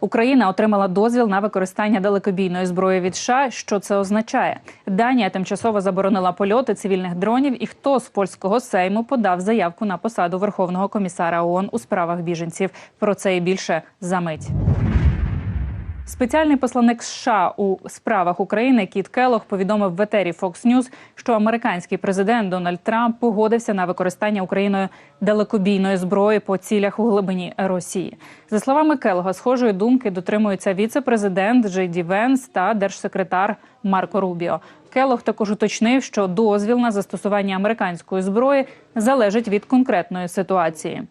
Україна отримала дозвіл на використання далекобійної зброї від США. Що це означає? Данія тимчасово заборонила польоти цивільних дронів. І хто з польського сейму подав заявку на посаду Верховного комісара ООН у справах біженців? Про це і більше за мить. Спеціальний посланник США у справах України Кіт Келлог повідомив в етері Fox News, що американський президент Дональд Трамп погодився на використання Україною далекобійної зброї по цілях у глибині Росії. За словами Келлога, схожої думки дотримуються віце-президент Джей Ді Венс та держсекретар Марко Рубіо. Келлог також уточнив, що дозвіл на застосування американської зброї залежить від конкретної ситуації.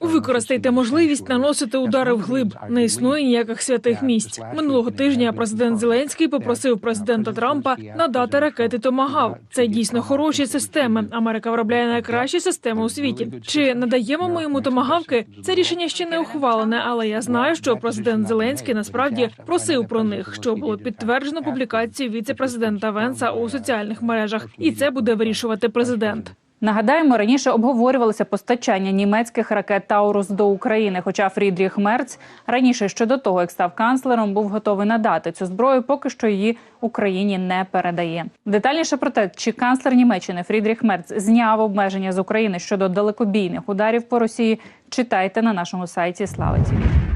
Використайте можливість наносити удари вглиб. Не існує ніяких святих місць. Минулого тижня президент Зеленський попросив президента Трампа надати ракети Томагав. Це дійсно хороші системи. Америка виробляє найкращі системи у світі. Чи надаємо ми йому томагавки? Це рішення ще не ухвалене, але я знаю, що президент Зеленський насправді просив про них, що було підтверджено публікацією віце-президента Венса у соціальних мережах, і це буде вирішувати президент. Нагадаємо, раніше обговорювалося постачання німецьких ракет Таурус до України. Хоча Фрідріх Мерц раніше щодо того, як став канцлером, був готовий надати цю зброю, поки що її Україні не передає. Детальніше про те, чи канцлер Німеччини Фрідріх Мерц зняв обмеження з України щодо далекобійних ударів по Росії, читайте на нашому сайті Слава ТІВІ.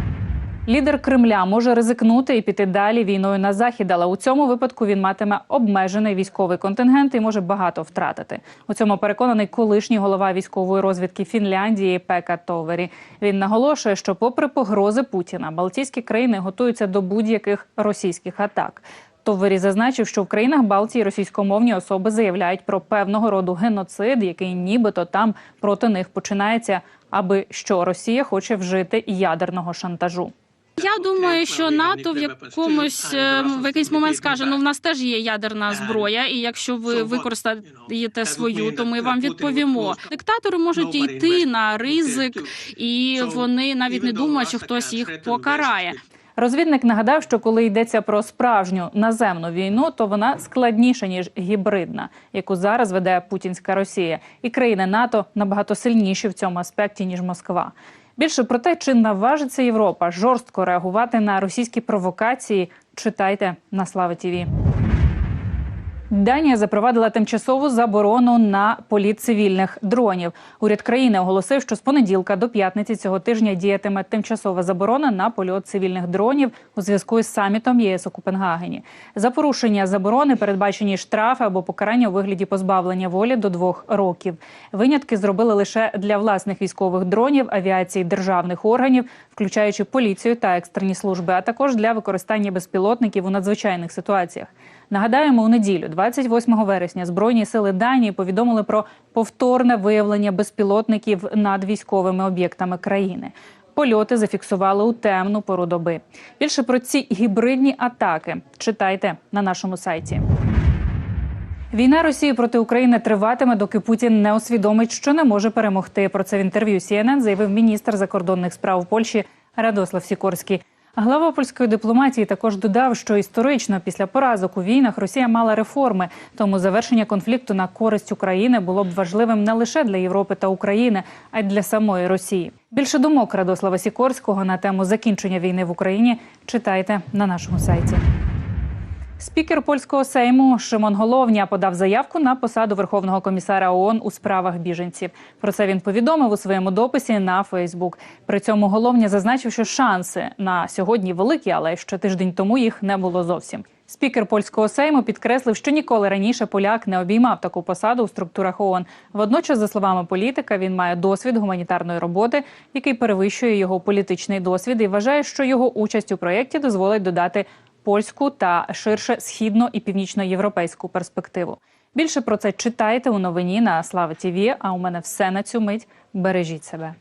Лідер Кремля може ризикнути і піти далі війною на захід, але у цьому випадку він матиме обмежений військовий контингент і може багато втратити. У цьому переконаний колишній голова військової розвідки Фінляндії Пека Товері. Він наголошує, що, попри погрози Путіна, Балтійські країни готуються до будь-яких російських атак. Товері зазначив, що в країнах Балтії російськомовні особи заявляють про певного роду геноцид, який нібито там проти них починається, аби що Росія хоче вжити ядерного шантажу. Я думаю, що НАТО в якомусь е, в якийсь момент скаже: ну в нас теж є ядерна зброя, і якщо ви використаєте свою, то ми вам відповімо. Диктатори можуть йти на ризик, і вони навіть не думають, що хтось їх покарає. Розвідник нагадав, що коли йдеться про справжню наземну війну, то вона складніша ніж гібридна, яку зараз веде путінська Росія, і країни НАТО набагато сильніші в цьому аспекті ніж Москва. Більше про те, чи наважиться Європа жорстко реагувати на російські провокації, читайте на Слава Тіві. Данія запровадила тимчасову заборону на політ цивільних дронів. Уряд країни оголосив, що з понеділка до п'ятниці цього тижня діятиме тимчасова заборона на польот цивільних дронів у зв'язку із самітом ЄС у Копенгагені. За порушення заборони передбачені штрафи або покарання у вигляді позбавлення волі до двох років. Винятки зробили лише для власних військових дронів, авіації державних органів, включаючи поліцію та екстрені служби, а також для використання безпілотників у надзвичайних ситуаціях. Нагадаємо, у неділю, 28 вересня, збройні сили Данії повідомили про повторне виявлення безпілотників над військовими об'єктами країни. Польоти зафіксували у темну пору доби. Більше про ці гібридні атаки читайте на нашому сайті. Війна Росії проти України триватиме, доки Путін не усвідомить, що не може перемогти. Про це в інтерв'ю CNN заявив міністр закордонних справ Польщі Радослав Сікорський. Глава польської дипломатії також додав, що історично після поразок у війнах Росія мала реформи, тому завершення конфлікту на користь України було б важливим не лише для Європи та України, а й для самої Росії. Більше думок Радослава Сікорського на тему закінчення війни в Україні читайте на нашому сайті. Спікер польського сейму Шимон Головня подав заявку на посаду Верховного комісара ООН у справах біженців. Про це він повідомив у своєму дописі на Фейсбук. При цьому Головня зазначив, що шанси на сьогодні великі, але ще тиждень тому їх не було зовсім. Спікер польського сейму підкреслив, що ніколи раніше поляк не обіймав таку посаду у структурах ООН. Водночас, за словами політика, він має досвід гуманітарної роботи, який перевищує його політичний досвід, і вважає, що його участь у проєкті дозволить додати польську та ширше східно і північноєвропейську перспективу. Більше про це читайте у новині на Слава Тіві. А у мене все на цю мить. Бережіть себе.